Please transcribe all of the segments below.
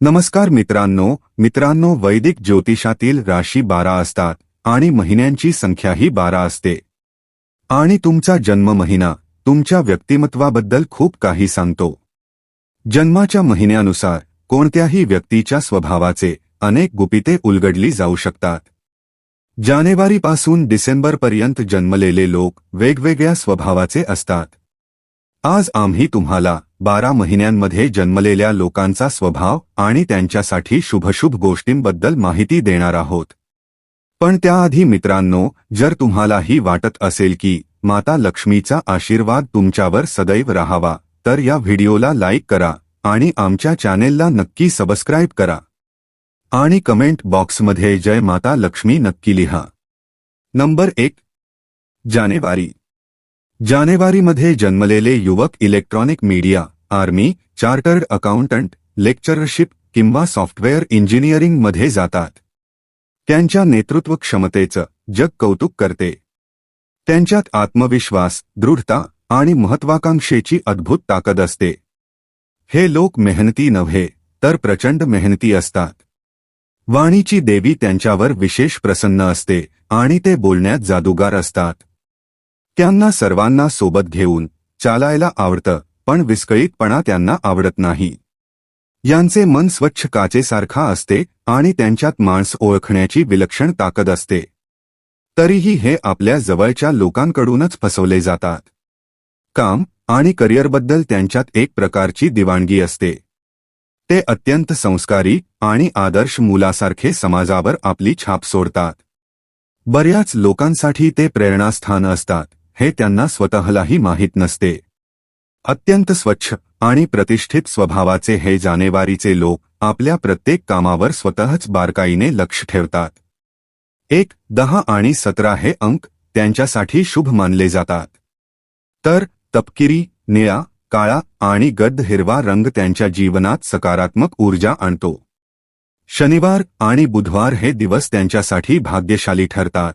नमस्कार मित्रांनो मित्रांनो वैदिक ज्योतिषातील राशी बारा असतात आणि महिन्यांची संख्याही बारा असते. आणि तुमचा जन्म महिना तुमच्या व्यक्तिमत्वाबद्दल खूप काही सांगतो. जन्माच्या महिन्यानुसार कोणत्याही व्यक्तीच्या स्वभावाचे अनेक गुपिते उलगडली जाऊ शकतात. जानेवारीपासून डिसेंबरपर्यंत जन्मलेले लोक वेगवेगळ्या स्वभावाचे असतात. आज आम्ही तुम्हाला बारा महिन्यांमध्ये जन्मलेल्या लोकांचा स्वभाव आणि त्यांच्यासाठी शुभशुभ गोष्टींबद्दल माहिती देणार आहोत. पण त्याआधी मित्रांनो जर तुम्हालाही वाटत असेल की माता लक्ष्मीचा आशीर्वाद तुमच्यावर सदैव राहावा तर या व्हिडिओला लाईक करा आणि आमच्या चॅनेलला नक्की सबस्क्राईब करा. आणि कमेंट बॉक्समध्ये जय माता लक्ष्मी नक्की लिहा. नंबर एक. जानेवारी. जानेवारीमध्ये जन्मलेले युवक electronic media army chartered accountant lectureship किंवा सॉफ्टवेअर इंजिनिअरिंगमध्ये जातात. त्यांच्या नेतृत्व क्षमतेचं जग कौतुक करते. त्यांच्यात आत्मविश्वास दृढता आणि महत्वाकांक्षेची अद्भुत ताकद असते. हे लोक मेहनती नव्हे तर प्रचंड मेहनती असतात. वाणीची देवी त्यांच्यावर विशेष प्रसन्न असते आणि ते बोलण्यात जादूगार असतात. त्यांना सर्वांना सोबत घेऊन चालायला आवडतं पण विस्कळीतपणा त्यांना आवडत नाही. यांचे मन स्वच्छ काचेसारखा असते आणि त्यांच्यात माणस ओळखण्याची विलक्षण ताकद असते. तरीही हे आपल्या जवळच्या लोकांकडूनच फसवले जातात. काम आणि करिअरबद्दल त्यांच्यात एक प्रकारची दिवाणगी असते. ते अत्यंत संस्कारी आणि आदर्श मुलासारखे समाजावर आपली छाप सोडतात. बऱ्याच लोकांसाठी ते प्रेरणास्थान असतात. हे त्यांना स्वतःलाही माहीत नसते. अत्यंत स्वच्छ आणि प्रतिष्ठित स्वभावाचे हे जानेवारीचे लोक आपल्या प्रत्येक कामावर स्वतःच बारकाईने लक्ष ठेवतात. एक दहा आणि सतरा हे अंक त्यांच्यासाठी शुभ मानले जातात. तर तपकिरी निळा काळा आणि गद्द हिरवा रंग त्यांच्या जीवनात सकारात्मक ऊर्जा आणतो. शनिवार आणि बुधवार हे दिवस त्यांच्यासाठी भाग्यशाली ठरतात.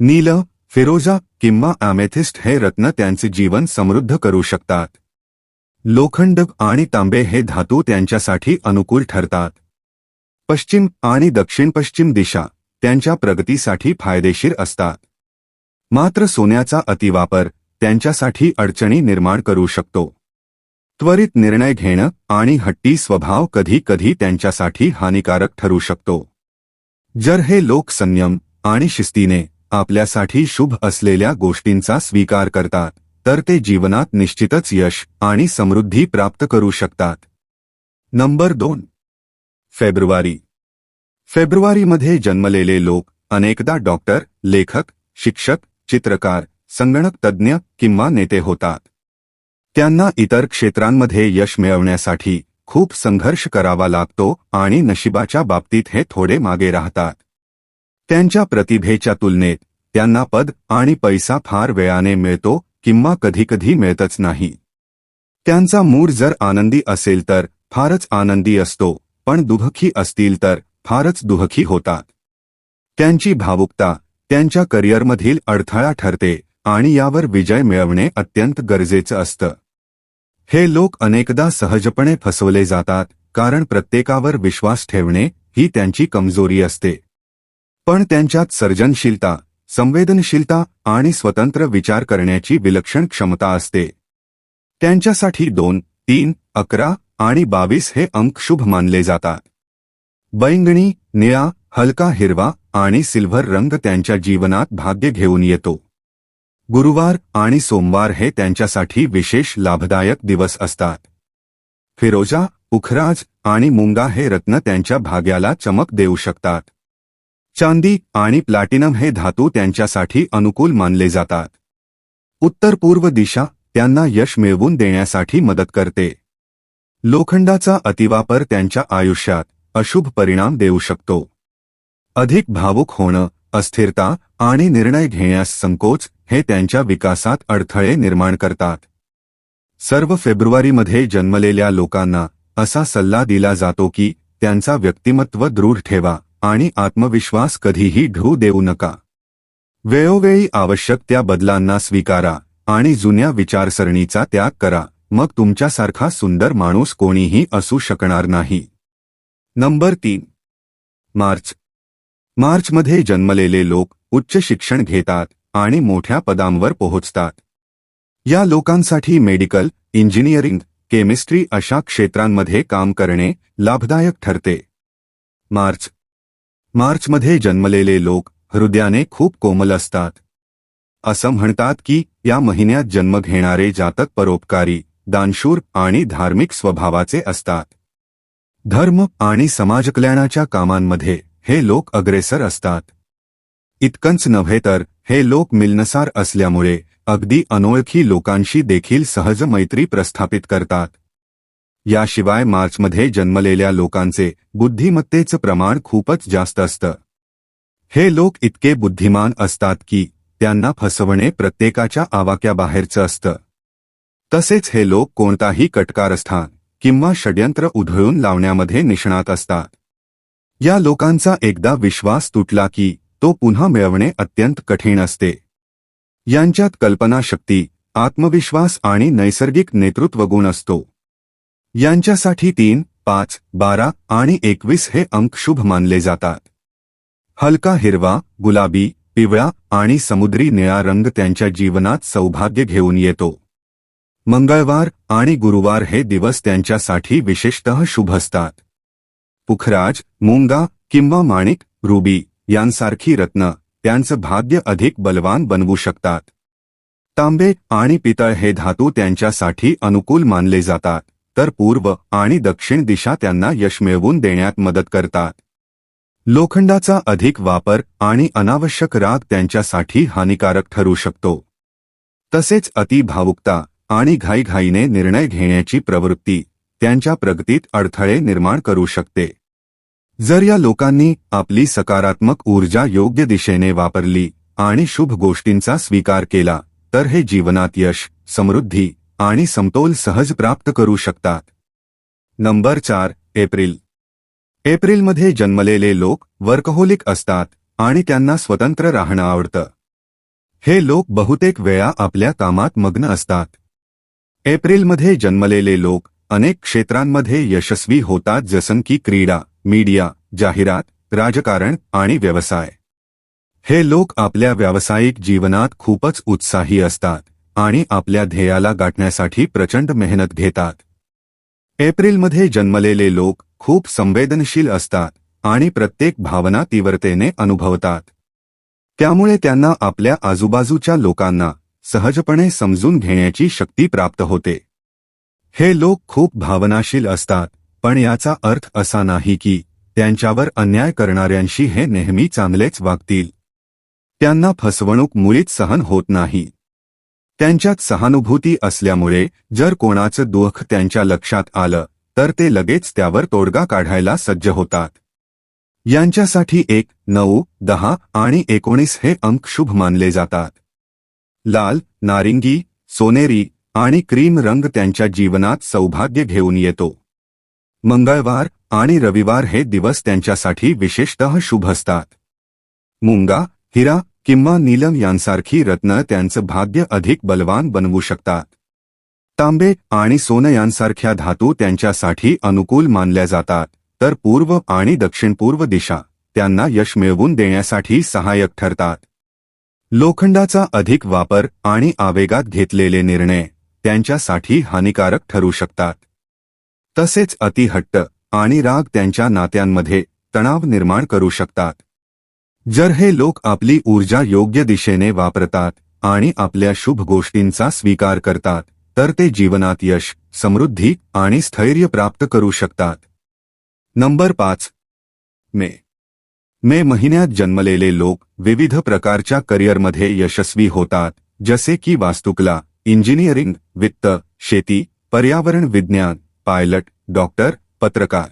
नील फिरोजा किंवा ॲमेथिस्ट हे रत्न त्यांचे जीवन समृद्ध करू शकतात. लोखंड आणि तांबे हे धातू त्यांच्यासाठी अनुकूल ठरतात. पश्चिम आणि दक्षिण पश्चिम दिशा त्यांच्या प्रगतीसाठी फायदेशीर असतात. मात्र सोन्याचा अतिवापर त्यांच्यासाठी अडचणी निर्माण करू शकतो. त्वरित निर्णय घेणं आणि हट्टी स्वभाव कधी कधी त्यांच्यासाठी हानिकारक ठरू शकतो. जर हे लोक संयम आणि शिस्तीने आपल्यासाठी शुभ असलेल्या गोष्टींचा स्वीकार करतात तर ते जीवनात निश्चितच यश आणि समृद्धी प्राप्त करू शकतात. नंबर दोन. फेब्रुवारी. फेब्रुवारीमध्ये जन्मलेले लोक अनेकदा डॉक्टर लेखक शिक्षक चित्रकार संगणक तज्ज्ञ किंवा नेते होतात. त्यांना इतर क्षेत्रांमध्ये यश मिळवण्यासाठी खूप संघर्ष करावा लागतो आणि नशिबाच्या बाबतीत हे थोडे मागे राहतात. त्यांच्या प्रतिभेच्या तुलनेत त्यांना पद आणि पैसा फार वेळाने मिळतो किंवा कधीकधी मिळतच नाही. त्यांचा मूड जर आनंदी असेल तर फारच आनंदी असतो पण दुःखी असतील तर फारच दुःखी होतात. त्यांची भावुकता त्यांच्या करिअरमधील अडथळा ठरते आणि यावर विजय मिळवणे अत्यंत गरजेचं असतं. हे लोक अनेकदा सहजपणे फसवले जातात कारण प्रत्येकावर विश्वास ठेवणे ही त्यांची कमजोरी असते. पण त्यांच्यात सर्जनशीलता संवेदनशीलता आणि स्वतंत्र विचार करण्याची विलक्षण क्षमता असते. त्यांच्यासाठी दोन तीन अकरा आणि बावीस हे अंक शुभ मानले जातात. बैंगणी निळा हलका हिरवा आणि सिल्व्हर रंग त्यांच्या जीवनात भाग्य घेऊन येतो. गुरुवार आणि सोमवार हे त्यांच्यासाठी विशेष लाभदायक दिवस असतात. फिरोजा उखराज आणि मुंगा हे रत्न त्यांच्या भाग्याला चमक देऊ शकतात. चांदी आणि प्लॅटिनम हे धातू त्यांच्यासाठी अनुकूल मानले जातात. उत्तर पूर्व दिशा त्यांना यश मिळवून देण्यासाठी मदत करते. लोखंडाचा अतिवापर त्यांच्या आयुष्यात अशुभ परिणाम देऊ शकतो. अधिक भावुक होणं अस्थिरता आणि निर्णय घेण्यास संकोच हे त्यांच्या विकासात अडथळे निर्माण करतात. सर्व फेब्रुवारीमध्ये जन्मलेल्या लोकांना असा सल्ला दिला जातो की त्यांचा व्यक्तिमत्व दृढ ठेवा. आणि आत्मविश्वास कधीही ढू देऊ नका. वेळोवेळी आवश्यक त्या बदलांना स्वीकारा आणि जुन्या विचारसरणीचा त्याग करा. मग तुमच्यासारखा सुंदर माणूस कोणीही असू शकणार नाही. नंबर तीन. मार्च. मार्चमध्ये जन्मलेले लोक उच्च शिक्षण घेतात आणि मोठ्या पदांवर पोहोचतात. या लोकांसाठी मेडिकल इंजिनिअरिंग केमिस्ट्री अशा क्षेत्रांमध्ये काम करणे लाभदायक ठरते. मार्च. मार्चमध्ये जन्मलेले लोक हृदयाने खूप कोमल असतात. असं म्हणतात की या महिन्यात जन्म घेणारे जातक परोपकारी दानशूर आणि धार्मिक स्वभावाचे असतात. धर्म आणि समाजकल्याणाच्या कामांमध्ये हे लोक अग्रेसर असतात. इतकंच नव्हे तर हे लोक मिलनसार असल्यामुळे अगदी अनोळखी लोकांशी देखील सहज मैत्री प्रस्थापित करतात. याशिवाय मार्चमध्ये जन्मलेल्या लोकांचे बुद्धिमत्तेचं प्रमाण खूपच जास्त असतं. हे लोक इतके बुद्धिमान असतात की त्यांना फसवणे प्रत्येकाच्या आवाक्याबाहेरचं असतं. तसेच हे लोक कोणताही कटकारस्थान किंवा षड्यंत्र उधळून लावण्यामध्ये निष्णात असतात. या लोकांचा एकदा विश्वास तुटला की तो पुन्हा मिळवणे अत्यंत कठीण असते. यांच्यात कल्पनाशक्ती आत्मविश्वास आणि नैसर्गिक नेतृत्वगुण असतो. यांच्यासाठी तीन पाच बारा आणि एकवीस हे अंक शुभ मानले जातात. हलका हिरवा गुलाबी पिवळा आणि समुद्री निळा रंग त्यांच्या जीवनात सौभाग्य घेऊन येतो. मंगळवार आणि गुरुवार हे दिवस त्यांच्यासाठी विशेषतः शुभ असतात. पुखराज मुंगा किंवा माणिक रुबी यांसारखी रत्न त्यांचं भाग्य अधिक बलवान बनवू शकतात. तांबे आणि पितळ हे धातू त्यांच्यासाठी अनुकूल मानले जातात. तर पूर्व आणि दक्षिण दिशा त्यांना यश मिळवून देण्यात मदत करतात. लोखंडाचा अधिक वापर आणि अनावश्यक राग त्यांच्यासाठी हानिकारक ठरू शकतो. तसेच अतिभावुकता आणि घाईघाईने निर्णय घेण्याची प्रवृत्ती त्यांच्या प्रगतीत अडथळे निर्माण करू शकते. जर या लोकांनी आपली सकारात्मक ऊर्जा योग्य दिशेने वापरली आणि शुभ गोष्टींचा स्वीकार केला तर हे जीवनात यश समृद्धी आणि समतोल सहज प्राप्त करू शकतात. नंबर चार एप्रिल. एप्रिलमध्ये जन्मलेले लोक वर्कहोलिक असतात आणि त्यांना स्वतंत्र राहणं आवडतं. हे लोक बहुतेक वेळा आपल्या कामात मग्न असतात. एप्रिलमध्ये जन्मलेले लोक अनेक क्षेत्रांमध्ये यशस्वी होतात जसं की क्रीडा मीडिया जाहिरात राजकारण आणि व्यवसाय. हे लोक आपल्या व्यावसायिक जीवनात खूपच उत्साही असतात. आणि आपल्या ध्येयाला गाठण्यासाठी प्रचंड मेहनत घेतात. एप्रिलमध्ये जन्मलेले लोक खूप संवेदनशील असतात आणि प्रत्येक भावना तीव्रतेने अनुभवतात. त्यामुळे त्यांना आपल्या आजूबाजूच्या लोकांना सहजपणे समजून घेण्याची शक्ती प्राप्त होते. हे लोक खूप भावनाशील असतात पण याचा अर्थ असा नाही की त्यांच्यावर अन्याय करणाऱ्यांशी हे नेहमी चांगलेच वागतील. त्यांना फसवणूक मुळीच सहन होत नाही. त्यांच्यात सहानुभूती असल्यामुळे जर कोणाचं दुःख त्यांच्या लक्षात आलं तर ते लगेच त्यावर तोडगा काढायला सज्ज होतात. यांच्यासाठी एक नऊ दहा आणि एकोणीस हे अंक शुभ मानले जातात. लाल नारिंगी सोनेरी आणि क्रीम रंग त्यांच्या जीवनात सौभाग्य घेऊन येतो. मंगळवार आणि रविवार हे दिवस त्यांच्यासाठी विशेषतः शुभ असतात. मुंगा हिरा किंवा नीलम यांसारखी रत्न त्यांचं भाग्य अधिक बलवान बनवू शकतात. तांबे आणि सोनं यांसारख्या धातू त्यांच्यासाठी अनुकूल मानल्या जातात. तर पूर्व आणि दक्षिणपूर्व दिशा त्यांना यश मिळवून देण्यासाठी सहाय्यक ठरतात. लोखंडाचा अधिक वापर आणि आवेगात घेतलेले निर्णय त्यांच्यासाठी हानिकारक ठरू शकतात. तसेच अतिहट्ट आणि राग त्यांच्या नात्यांमध्ये तणाव निर्माण करू शकतात. जर हे लोक आपली ऊर्जा योग्य दिशेने वापरतात आणि आपल्या शुभ गोष्टींचा स्वीकार करतात तर ते जीवनात यश समृद्धी आणि स्थैर्य प्राप्त करू शकतात. नंबर पाच. मे. मे महिन्यात जन्मलेले लोक विविध प्रकारच्या करिअरमध्ये यशस्वी होतात जसे की वास्तुकला इंजिनिअरिंग वित्त शेती पर्यावरण विज्ञान पायलट डॉक्टर पत्रकार.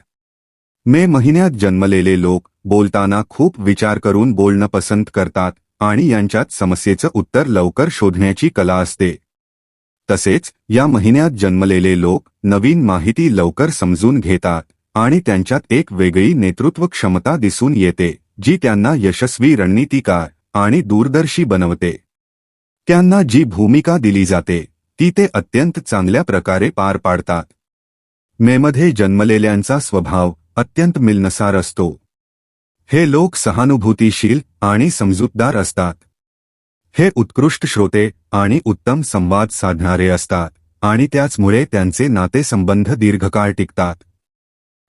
मे महिन्यात जन्मलेले लोक बोलताना खूप विचार करून बोलणं पसंत करतात आणि यांच्यात समस्येचं उत्तर लवकर शोधण्याची कला असते. तसेच या महिन्यात जन्मलेले लोक नवीन माहिती लवकर समजून घेतात आणि त्यांच्यात एक वेगळी नेतृत्व क्षमता दिसून येते जी त्यांना यशस्वी रणनीतिकार आणि दूरदर्शी बनवते. त्यांना जी भूमिका दिली जाते ती ते अत्यंत चांगल्या प्रकारे पार पाडतात. मेमध्ये जन्मलेल्यांचा स्वभाव अत्यंत मिलनसार असतो. हे लोक सहानुभूतीशील आणि समजूतदार असतात. हे उत्कृष्ट श्रोते आणि उत्तम संवाद साधणारे असतात आणि त्याचमुळे त्यांचे नातेसंबंध दीर्घकाळ टिकतात.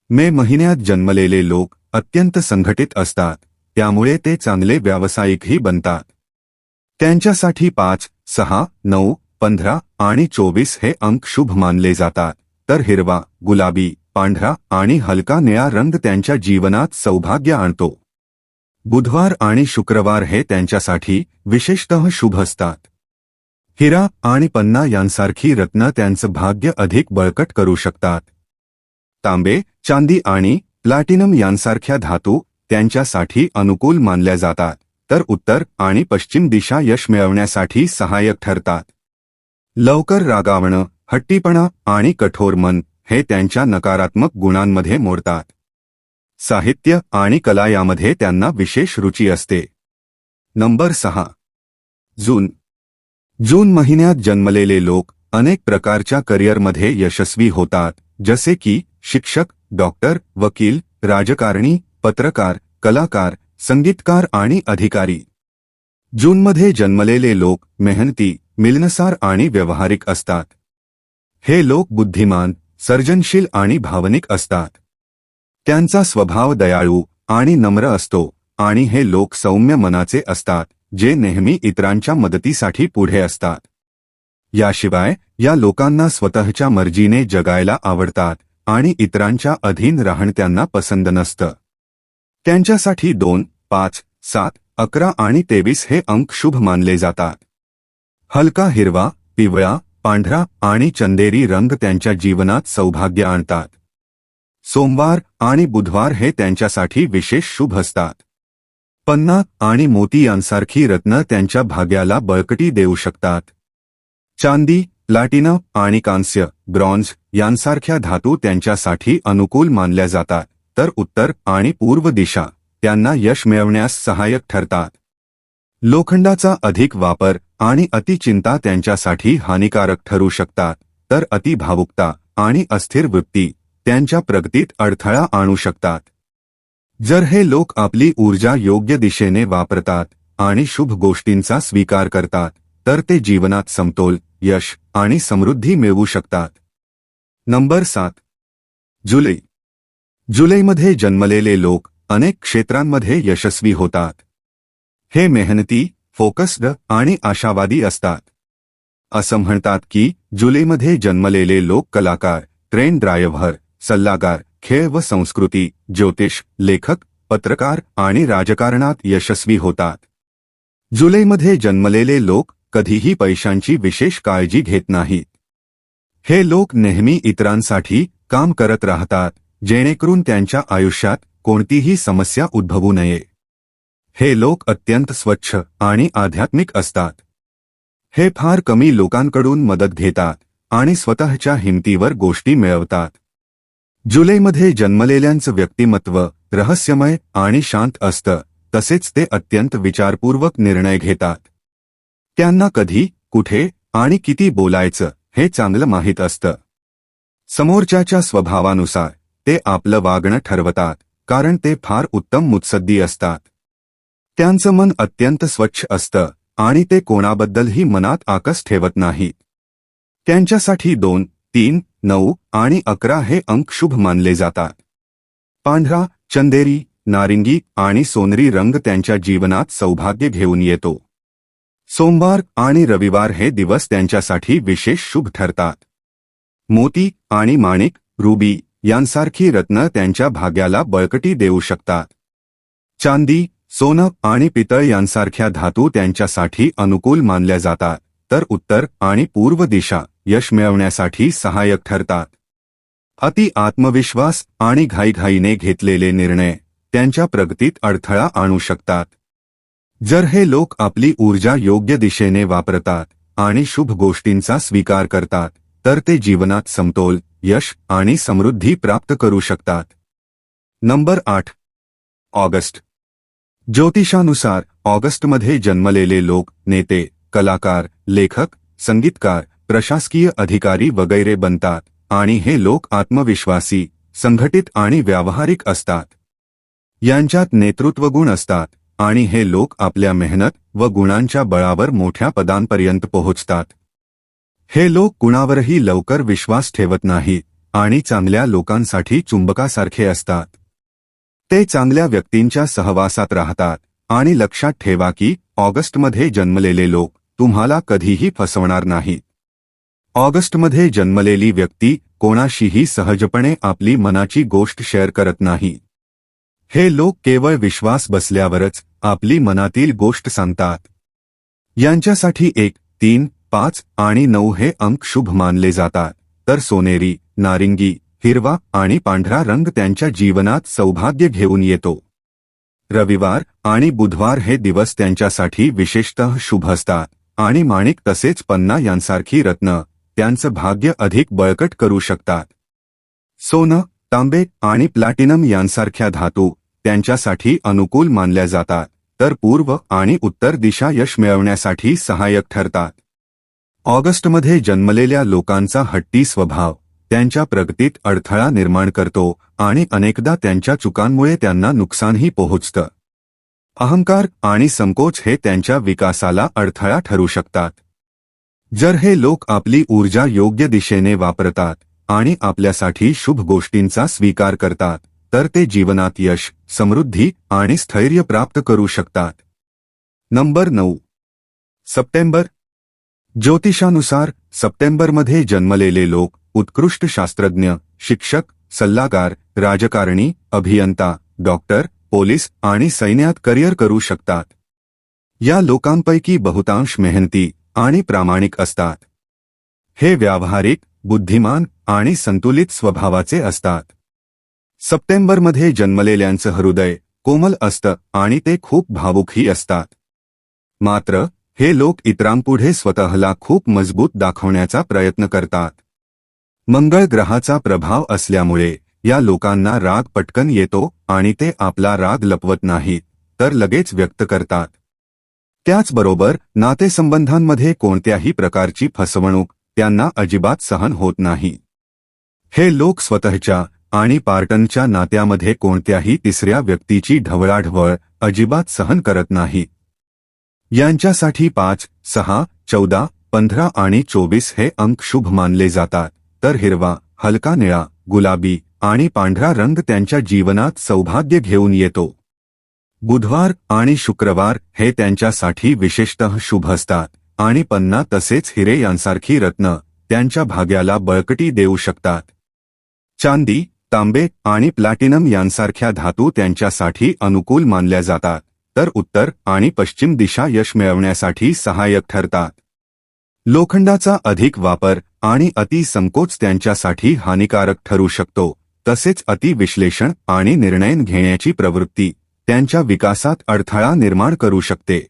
मे महिन्यात जन्मलेले लोक अत्यंत संघटित असतात त्यामुळे ते चांगले व्यावसायिकही बनतात. त्यांच्यासाठी पाच सहा नऊ पंधरा आणि चोवीस हे अंक शुभ मानले जातात तर हिरवा गुलाबी पांढरा आणि हलका निळा रंग त्यांच्या जीवनात सौभाग्य आणतो. बुधवार आणि शुक्रवार हे त्यांच्यासाठी विशेषतः शुभ असतात. हिरा आणि पन्ना यांसारखी रत्न त्यांचं भाग्य अधिक बळकट करू शकतात. तांबे चांदी आणि प्लॅटिनम यांसारख्या धातू त्यांच्यासाठी अनुकूल मानल्या जातात तर उत्तर आणि पश्चिम दिशा यश मिळवण्यासाठी सहाय्यक ठरतात. लवकर रागावणं हट्टीपणा आणि कठोर मन हे त्यांच्या नकारात्मक गुणांमध्ये मोडतात. साहित्य आणि कला यामध्ये त्यांना विशेष रुची असते. नंबर सहा. जून. जून महिन्यात जन्मलेले लोक अनेक प्रकारच्या करिअरमध्ये यशस्वी होतात जसे की शिक्षक डॉक्टर वकील राजकारणी पत्रकार कलाकार संगीतकार आणि अधिकारी. जूनमध्ये जन्मलेले लोक मेहनती मिलनसार आणि व्यवहारिक असतात. हे लोक बुद्धिमान सर्जनशील आणि भावनिक असतात. त्यांचा स्वभाव दयाळू आणि नम्र असतो आणि हे लोक सौम्य मनाचे असतात जे नेहमी इतरांच्या मदतीसाठी पुढे असतात. याशिवाय या लोकांना स्वतःच्या मर्जीने जगायला आवडतात आणि इतरांच्या अधीन राहण त्यांना पसंत नसतं. त्यांच्यासाठी दोन पाच सात अकरा आणि तेवीस हे अंक शुभ मानले जातात. हलका हिरवा पिवळा पांढरा आणि चंदेरी रंग त्यांच्या जीवनात सौभाग्य आणतात. सोमवार आणि बुधवार हे त्यांच्यासाठी विशेष शुभ असतात. पन्ना आणि मोती यांसारखी रत्न त्यांच्या भाग्याला बळकटी देऊ शकतात. चांदी प्लॅटिनम आणि कांस्य ब्रॉन्झ यांसारख्या धातू त्यांच्यासाठी अनुकूल मानल्या जातात तर उत्तर आणि पूर्व दिशा त्यांना यश मिळवण्यास सहाय्यक ठरतात. लोखंडाचा अधिक वापर आणि अतिचिंता त्यांच्यासाठी हानिकारक ठरू शकतात तर अतिभावुकता आणि अस्थिर वृत्ती त्यांच्या प्रगतीत अडथळा आणू शकतात. जर हे लोक आपली ऊर्जा योग्य दिशेने वापरतात आणि शुभ गोष्टींचा स्वीकार करतात तर ते जीवनात समतोल यश आणि समृद्धी मिळवू शकतात. नंबर सात. जुलै. जुलैमध्ये जन्मलेले लोक अनेक क्षेत्रांमध्ये यशस्वी होतात. हे मेहनती फोकस्ड आणि आशावादी असतात. असं म्हणतात की जुलैमध्ये जन्मलेले लोक कलाकार ट्रेन ड्रायव्हर सल्लागार खेळ व संस्कृती ज्योतिष लेखक पत्रकार आणि राजकारणात यशस्वी होतात. जुलैमध्ये जन्मलेले लोक कधीही पैशांची विशेष काळजी घेत नाहीत. हे लोक नेहमी इतरांसाठी काम करत राहतात जेणेकरून त्यांच्या आयुष्यात कोणतीही समस्या उद्भवू नये. हे लोक अत्यंत स्वच्छ आणि आध्यात्मिक असतात. हे फार कमी लोकांकडून मदत घेतात आणि स्वतःच्या हिमतीवर गोष्टी मिळवतात. जुलैमध्ये जन्मलेल्यांचं व्यक्तिमत्व रहस्यमय आणि शांत असतं तसेच ते अत्यंत विचारपूर्वक निर्णय घेतात. त्यांना कधी कुठे आणि किती बोलायचं हे चांगलं माहीत असतं. समोरच्याच्या स्वभावानुसार ते आपलं वागणं ठरवतात कारण ते फार उत्तम मुत्सद्दी असतात. त्यांचं मन अत्यंत स्वच्छ असतं आणि ते कोणाबद्दलही मनात आकस ठेवत नाहीत. त्यांच्यासाठी दोन तीन नऊ आणि अकरा हे अंक शुभ मानले जातात. पांढरा चंदेरी नारिंगी आणि सोनरी रंग त्यांच्या जीवनात सौभाग्य घेऊन येतो. सोमवार आणि रविवार हे दिवस त्यांच्यासाठी विशेष शुभ ठरतात. मोती आणि माणिक रुबी यांसारखी रत्न त्यांच्या भाग्याला बळकटी देऊ शकतात. चांदी सोनं आणि पितळ यांसारख्या धातू त्यांच्यासाठी अनुकूल मानल्या जातात तर उत्तर आणि पूर्व दिशा यश मिळवण्यासाठी सहाय्यक ठरतात. अति आत्मविश्वास आणि घाईघाईने घेतलेले निर्णय त्यांच्या प्रगतीत अडथळा आणू शकतात. जर हे लोक आपली ऊर्जा योग्य दिशेने वापरतात आणि शुभ गोष्टींचा स्वीकार करतात तर ते जीवनात समतोल यश आणि समृद्धी प्राप्त करू शकतात. नंबर आठ. ऑगस्ट. ज्योतिषानुसार ऑगस्टमध्ये जन्मलेले लोक नेते कलाकार लेखक संगीतकार प्रशासकीय अधिकारी वगैरे बनतात आणि हे लोक आत्मविश्वासी संघटित आणि व्यावहारिक असतात. यांच्यात नेतृत्वगुण असतात आणि हे लोक आपल्या मेहनत व गुणांच्या बळावर मोठ्या पदांपर्यंत पोहोचतात. हे लोक कुणावरही लवकर विश्वास ठेवत नाही आणि चांगल्या लोकांसाठी चुंबकासारखे असतात. ते चांगल्या व्यक्तींच्या सहवासात राहतात आणि लक्षात ठेवा की ऑगस्टमध्ये जन्मलेले लोक तुम्हाला कधीही फसवणार नाहीत. ऑगस्टमध्ये जन्मलेली व्यक्ती कोणाशीही सहजपणे आपली मनाची गोष्ट शेअर करत नाही. हे लोक केवळ विश्वास बसल्यावरच आपली मनातील गोष्ट सांगतात. यांच्यासाठी एक तीन पाच आणि नऊ हे अंक शुभ मानले जातात. तर सोनेरी नारिंगी हिरवा आणि पांढरा रंग त्यांच्या जीवनात सौभाग्य घेऊन येतो. रविवार आणि बुधवार हे दिवस त्यांच्यासाठी विशेषतः शुभ असतात. आणि माणिक तसेच पन्ना यांसारखी रत्न त्यांचं भाग्य अधिक बळकट करू शकतात. सोनं तांबे आणि प्लॅटिनम यांसारख्या धातू त्यांच्यासाठी अनुकूल मानल्या जातात तर पूर्व आणि उत्तर दिशा यश मिळवण्यासाठी सहाय्यक ठरतात. ऑगस्टमध्ये जन्मलेल्या लोकांचा हट्टी स्वभाव त्यांच्या प्रगतीत अडथळा निर्माण करतो आणि अनेकदा त्यांच्या चुकांमुळे त्यांना नुकसानही पोहोचतं. अहंकार आणि संकोच हे त्यांच्या विकासाला अडथळा ठरू शकतात. जर हे लोक आपली ऊर्जा योग्य दिशेने वापरतात आणि आपल्यासाठी शुभ गोष्टींचा स्वीकार करतात तर ते जीवनात यश समृद्धी आणि स्थैर्य प्राप्त करू शकतात. नंबर नऊ. सप्टेंबर. ज्योतिषानुसार सप्टेंबरमध्ये जन्मलेले लोक उत्कृष्ट शास्त्रज्ञ शिक्षक सल्लागार राजकारणी अभियंता डॉक्टर पोलीस आणि सैन्यात करिअर करू शकतात. या लोकांपैकी बहुतांश मेहनती आणि प्रामाणिक असतात. हे व्यावहारिक बुद्धिमान आणि संतुलित स्वभावाचे असतात. सप्टेंबरमध्ये जन्मलेल्यांचं हृदय कोमल असतं आणि ते खूप भावुकही असतात. मात्र हे लोक इतरांपुढे स्वतःला खूप मजबूत दाखवण्याचा प्रयत्न करतात. मंगळ ग्रहाचा प्रभाव असल्यामुळे या लोकांना राग पटकन येतो आणि ते आपला राग लपवत नाहीत तर लगेच व्यक्त करतात. त्याचबरोबर नातेसंबंधांमध्ये कोणत्याही प्रकारची फसवणूक त्यांना अजिबात सहन होत नाही. हे लोक स्वतःच्या आणि पार्टनच्या नात्यामध्ये कोणत्याही तिसऱ्या व्यक्तीची ढवळाढवळ अजिबात सहन करत नाही यांच्यासाठी पाच सहा चौदा पंधरा आणि चोवीस हे अंक शुभ मानले जातात. तर हिरवा हलका निळा गुलाबी आणि पांढरा रंग त्यांच्या जीवनात सौभाग्य घेऊन येतो. बुधवार आणि शुक्रवार हे त्यांच्यासाठी विशेषतः शुभ असतात आणि पन्ना तसेच हिरे यांसारखी रत्न त्यांच्या भाग्याला बळकटी देऊ शकतात. चांदी तांबे आणि प्लॅटिनम यांसारख्या धातू त्यांच्यासाठी अनुकूल मानल्या जातात तर उत्तर आणि पश्चिम दिशा यश मिळवण्यासाठी सहाय्यक ठरतात. लोखंडाचा अधिक वापर आणि अतिसंकोच त्यांच्यासाठी हानिकारक ठरू शकतो. तसेच अतिविश्लेषण आणि निर्णय घेण्याची प्रवृत्ती त्यांच्या विकासात अडथळा निर्माण करू शकते.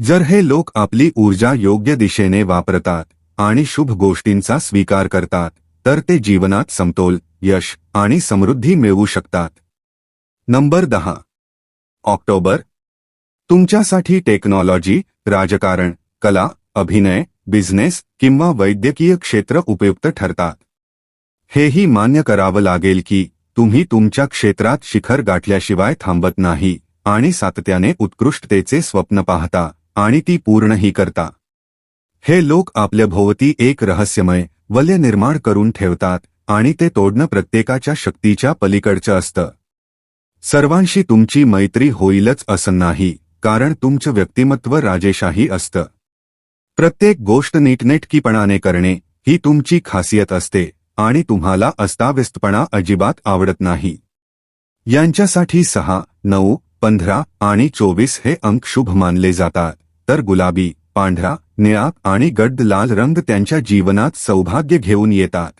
जर हे लोक आपली ऊर्जा योग्य दिशेने वापरतात आणि शुभ गोष्टींचा स्वीकार करतात तर ते जीवनात समतोल यश आणि समृद्धी मिळवू शकतात. नंबर दहा. ऑक्टोबर. तुमच्यासाठी टेक्नॉलॉजी राजकारण कला अभिनय बिझनेस किंवा वैद्यकीय क्षेत्र उपयुक्त ठरतात. हेही मान्य करावं लागेल की तुम्ही तुमच्या क्षेत्रात शिखर गाठल्याशिवाय थांबत नाही आणि सातत्याने उत्कृष्टतेचे स्वप्न पाहता आणि ती पूर्णही करता. हे लोक आपल्या भोवती एक रहस्यमय वल्य निर्माण करून ठेवतात आणि ते तोडणं प्रत्येकाच्या शक्तीच्या पलीकडचं असतं. सर्वांशी तुमची मैत्री होईलच असं नाही कारण तुमचं व्यक्तिमत्व राजेशाही असतं. प्रत्येक गोष्ट नीटनेटकीपणाने करणे ही तुमची खासियत असते आणि तुम्हाला अस्ताव्यस्तपणा अजिबात आवडत नाही. यांच्यासाठी सहा नऊ पंधरा आणि चोवीस हे अंक शुभ मानले जातात. तर गुलाबी पांढरा निळा आणि गड्ड लाल रंग त्यांच्या जीवनात सौभाग्य घेऊन येतात.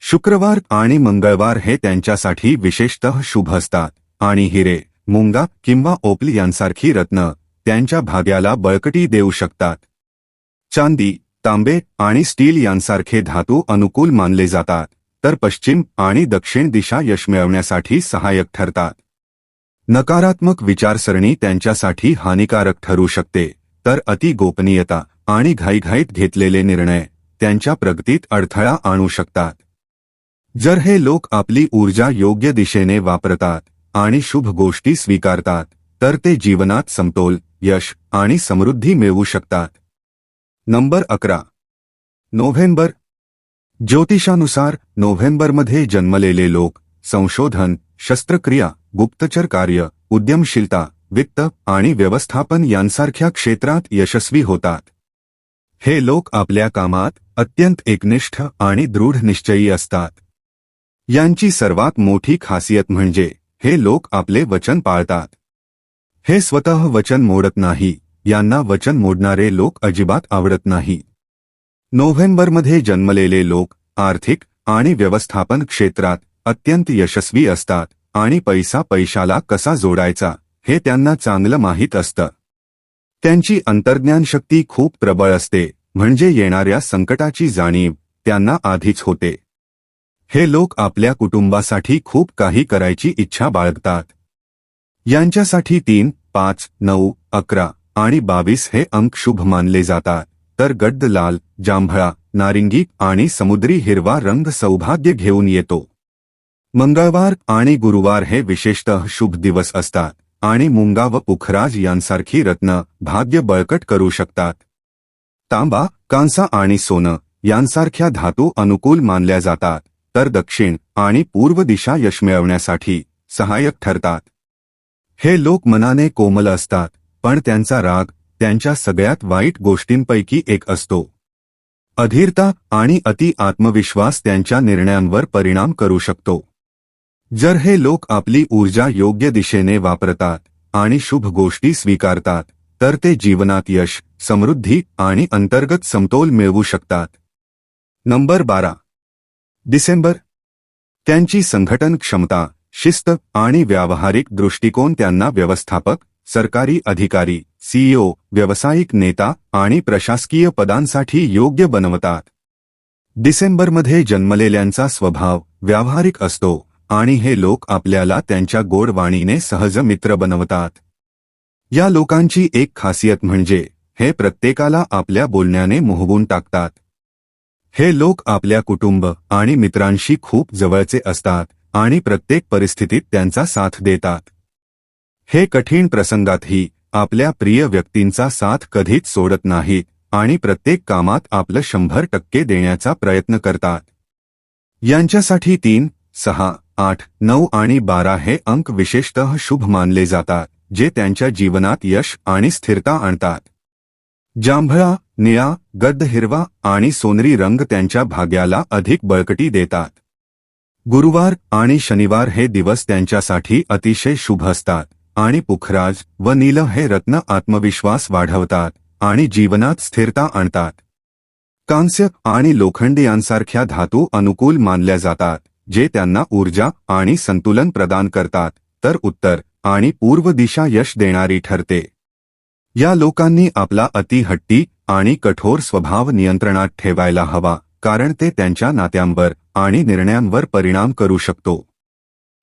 शुक्रवार आणि मंगळवार हे त्यांच्यासाठी विशेषतः शुभ असतात. आणि हिरे मुंगा किंवा ओपली यांसारखी रत्न त्यांच्या भाग्याला बळकटी देऊ शकतात. चांदी तांबे आणि स्टील यांसारखे धातू अनुकूल मानले जातात तर पश्चिम आणि दक्षिण दिशा यश मिळवण्यासाठी सहाय्यक ठरतात. नकारात्मक विचारसरणी त्यांच्यासाठी हानिकारक ठरू शकते तर अति गोपनीयता आणि घाईघाईत घेतलेले निर्णय त्यांच्या प्रगतीत अडथळा आणू शकतात. जर हे लोक आपली ऊर्जा योग्य दिशेने वापरतात आणि शुभ गोष्टी स्वीकारतात तर ते जीवनात समतोल यश आणि समृद्धी मिळवू शकतात. नंबर अकरा. नोव्हेंबर. ज्योतिषानुसार नोव्हेंबरमध्ये जन्मलेले लोक संशोधन शस्त्रक्रिया गुप्तचर कार्य उद्यमशीलता वित्त आणि व्यवस्थापन यांसारख्या क्षेत्रात यशस्वी होतात. हे लोक आपल्या कामात अत्यंत एकनिष्ठ आणि दृढ निश्चयी असतात. यांची सर्वात मोठी खासियत म्हणजे हे लोक आपले वचन पाळतात. हे स्वतः वचन मोडत नाही यांना वचन मोडणारे लोक अजिबात आवडत नाही. नोव्हेंबरमध्ये जन्मलेले लोक आर्थिक आणि व्यवस्थापन क्षेत्रात अत्यंत यशस्वी असतात आणि पैसा पैशाला कसा जोडायचा हे त्यांना चांगलं माहीत असतं. त्यांची अंतर्ज्ञान शक्ती खूप प्रबळ असते म्हणजे येणाऱ्या संकटाची जाणीव त्यांना आधीच होते. हे लोक आपल्या कुटुंबासाठी खूप काही करायची इच्छा बाळगतात. यांच्यासाठी तीन पाच नऊ अकरा आणि बावीस हे अंक शुभ मानले जातात. तर गड्ड लाल जांभळा नारिंगी आणि समुद्री हिरवा रंग सौभाग्य घेऊन येतो. मंगळवार आणि गुरुवार हे विशेषतः शुभ दिवस असतात आणि मुंगा व पुखराज यांसारखी रत्न भाग्य बळकट करू शकतात. तांबा कांसा आणि सोनं यांसारख्या धातू अनुकूल मानल्या जातात तर दक्षिण आणि पूर्व दिशा यश मिळवण्यासाठी सहाय्यक ठरतात. हे लोक मनाने कोमल असतात. पण त्यांचा राग त्यांच्या सगळ्यात वाईट गोष्टींपैकी एक असतो. अधीरता आणि अति आत्मविश्वास त्यांच्या निर्णयांवर परिणाम करू शकतो. जर हे लोक आपली ऊर्जा योग्य दिशेने वापरतात आणि शुभ गोष्टी स्वीकारतात तर ते जीवनात यश समृद्धी आणि अंतर्गत समतोल मिळवू शकतात. नंबर बारा. डिसेंबर. त्यांची संघटन क्षमता शिस्त आणि व्यावहारिक दृष्टिकोन त्यांना व्यवस्थापक सरकारी अधिकारी सीईओ व्यावसायिक नेता आणि प्रशासकीय पदांसाठी योग्य बनवतात. डिसेंबरमध्ये जन्मलेल्यांचा स्वभाव व्यावहारिक असतो आणि हे लोक आपल्याला त्यांच्या गोडवाणीने सहज मित्र बनवतात. या लोकांची एक खासियत म्हणजे हे प्रत्येकाला आपल्या बोलण्याने मोहवून टाकतात. हे लोक आपल्या कुटुंब आणि मित्रांशी खूप जवळचे असतात आणि प्रत्येक परिस्थितीत त्यांचा साथ देतात. हे कठीण प्रसंगातही आपल्या प्रिय व्यक्तींचा साथ कधीच सोडत नाहीत आणि प्रत्येक कामात आपलं शंभर टक्के देण्याचा प्रयत्न करतात. यांच्यासाठी तीन सहा आठ नऊ आणि बारा हे अंक विशेषतः शुभ मानले जातात जे त्यांच्या जीवनात यश आणि स्थिरता आणतात. जांभळा निळा गद्द हिरवा आणि सोनरी रंग त्यांच्या भाग्याला अधिक बळकटी देतात. गुरुवार आणि शनिवार हे दिवस त्यांच्यासाठी अतिशय शुभ असतात. आणि पुखराज व नील हे रत्न आत्मविश्वास वाढवतात आणि जीवनात स्थिरता आणतात. कांस्य आणि लोखंड यांसारख्या धातू अनुकूल मानल्या जातात जे त्यांना ऊर्जा आणि संतुलन प्रदान करतात तर उत्तर आणि पूर्व दिशा यश देणारी ठरते. या लोकांनी आपला अतिहट्टी आणि कठोर स्वभाव नियंत्रणात ठेवायला हवा कारण ते त्यांच्या नात्यांवर आणि निर्णयांवर परिणाम करू शकतो.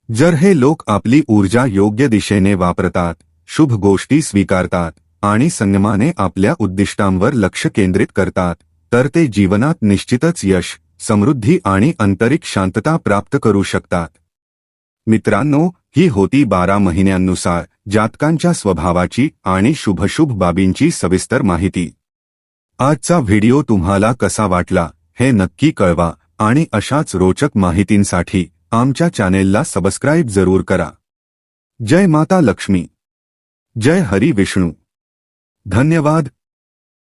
जर हे लोक आपली ऊर्जा योग्य दिशेने वापरतात शुभ गोष्टी स्वीकारतात आणि संयमाने आपल्या उद्दिष्टांवर लक्ष केंद्रित करतात तर ते जीवनात निश्चितच यश समृद्धी आणि आंतरिक शांतता प्राप्त करू शकतात. मित्रांनो ही होती बारा महिन्यांनुसार जातकांच्या स्वभावाची आणि शुभशुभ बाबींची सविस्तर माहिती. आजचा व्हिडिओ तुम्हाला कसा वाटला हे नक्की कळवा आणि अशाच रोचक माहितींसाठी आमच्या चॅनेलला सबस्क्राईब जरूर करा. जय माता लक्ष्मी. जय हरी विष्णू. धन्यवाद.